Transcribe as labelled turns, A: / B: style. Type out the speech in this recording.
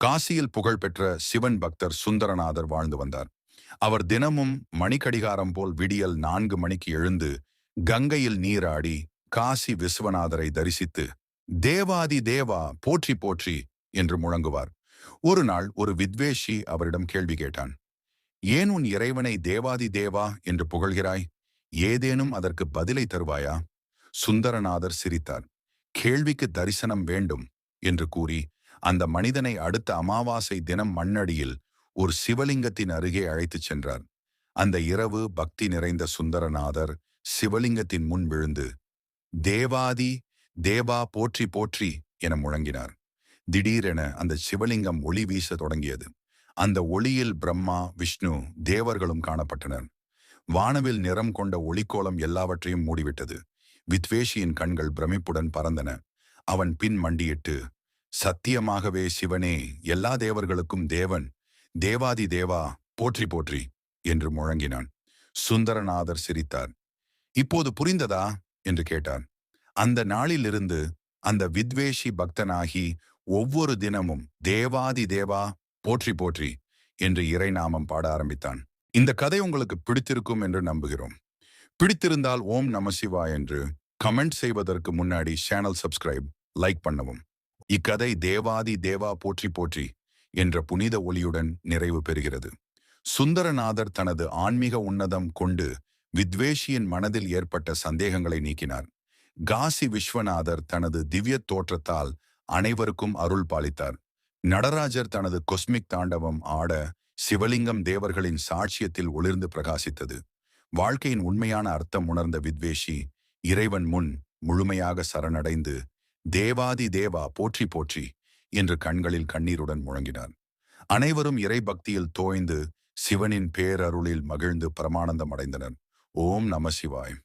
A: காசியில் புகழ்பெற்ற சிவன் பக்தர் சுந்தரநாதர் வாழ்ந்து வந்தார். அவர் தினமும் மணிக்கடிகாரம் போல் விடியல் நான்கு மணிக்கு எழுந்து கங்கையில் நீராடி காசி விஸ்வநாதரை தரிசித்து தேவாதி தேவா போற்றி போற்றி என்று முழங்குவார். ஒரு நாள் ஒரு வித்வேஷி அவரிடம் கேள்வி கேட்டான் ஏன் உன் இறைவனை தேவாதி தேவா என்று புகழ்கிறாய்? ஏதேனும் அதற்கு பதிலை தருவாயா? சுந்தரநாதர் சிரித்தார் கேள்விக்கு தரிசனம் வேண்டும் என்று கூறி அந்த மனிதனை அடுத்த அமாவாசை தினம் மண்ணடியில் ஒரு சிவலிங்கத்தின் அருகே அழைத்துச் சென்றார். அந்த இரவு பக்தி நிறைந்த சுந்தரநாதர் சிவலிங்கத்தின் முன் விழுந்து தேவாதி தேவா போற்றி போற்றி என முழங்கினார். திடீரென அந்த சிவலிங்கம் ஒளி வீச தொடங்கியது. அந்த ஒளியில் பிரம்மா விஷ்ணு தேவர்களும் காணப்பட்டனர். வானவில் நிறம் கொண்ட ஒளிக்கோலம் எல்லாவற்றையும் மூடிவிட்டது. வித்வேஷியின் கண்கள் பிரமிப்புடன் பறந்தன. அவன் பின் மண்டியிட்டு சத்தியமாகவே சிவனே எல்லா தேவர்களுக்கும் தேவன் தேவாதி தேவா போற்றி போற்றி என்று முழங்கினான். சுந்தரநாதர் சிரித்தார். இப்போது புரிந்ததா? என்று கேட்டார். அந்த நாளிலிருந்து அந்த வித்வேஷி பக்தனாகி ஒவ்வொரு தினமும் தேவாதி தேவா போற்றி போற்றி என்று இறைநாமம் பாட ஆரம்பித்தான். இந்த கதை உங்களுக்கு பிடித்திருக்கும் என்று நம்புகிறோம். பிடித்திருந்தால் ஓம் நமசிவா என்று கமெண்ட் செய்வதற்கு முன்னாடி சேனல் சப்ஸ்கிரைப் லைக் பண்ணவும். இக்கதை தேவாதி தேவா போற்றி போற்றி என்ற புனித ஒளியுடன் நிறைவு பெறுகிறது. சுந்தரநாதர் தனது ஆன்மீக உன்னதம் கொண்டு வித்வேஷியின் மனதில் ஏற்பட்ட சந்தேகங்களை நீக்கினார். காசி விஸ்வநாதர் தனது திவ்ய தோற்றத்தால் அனைவருக்கும் அருள் பாலித்தார். நடராஜர் தனது கொஸ்மிக் தாண்டவம் ஆட சிவலிங்கம் தேவர்களின் சாட்சியத்தில் ஒளிர்ந்து பிரகாசித்தது. வாழ்க்கையின் உண்மையான அர்த்தம் உணர்ந்த வித்வேஷி இறைவன் முன் முழுமையாக சரணடைந்து தேவாதி தேவா போற்றி போற்றி என்று கண்களில் கண்ணீருடன் முழங்கினான். அனைவரும் இறை பக்தியில் தோய்ந்து சிவனின் பேரருளில் மகிழ்ந்து பிரமானந்தம் அடைந்தனர். ஓம் நம சிவாயம்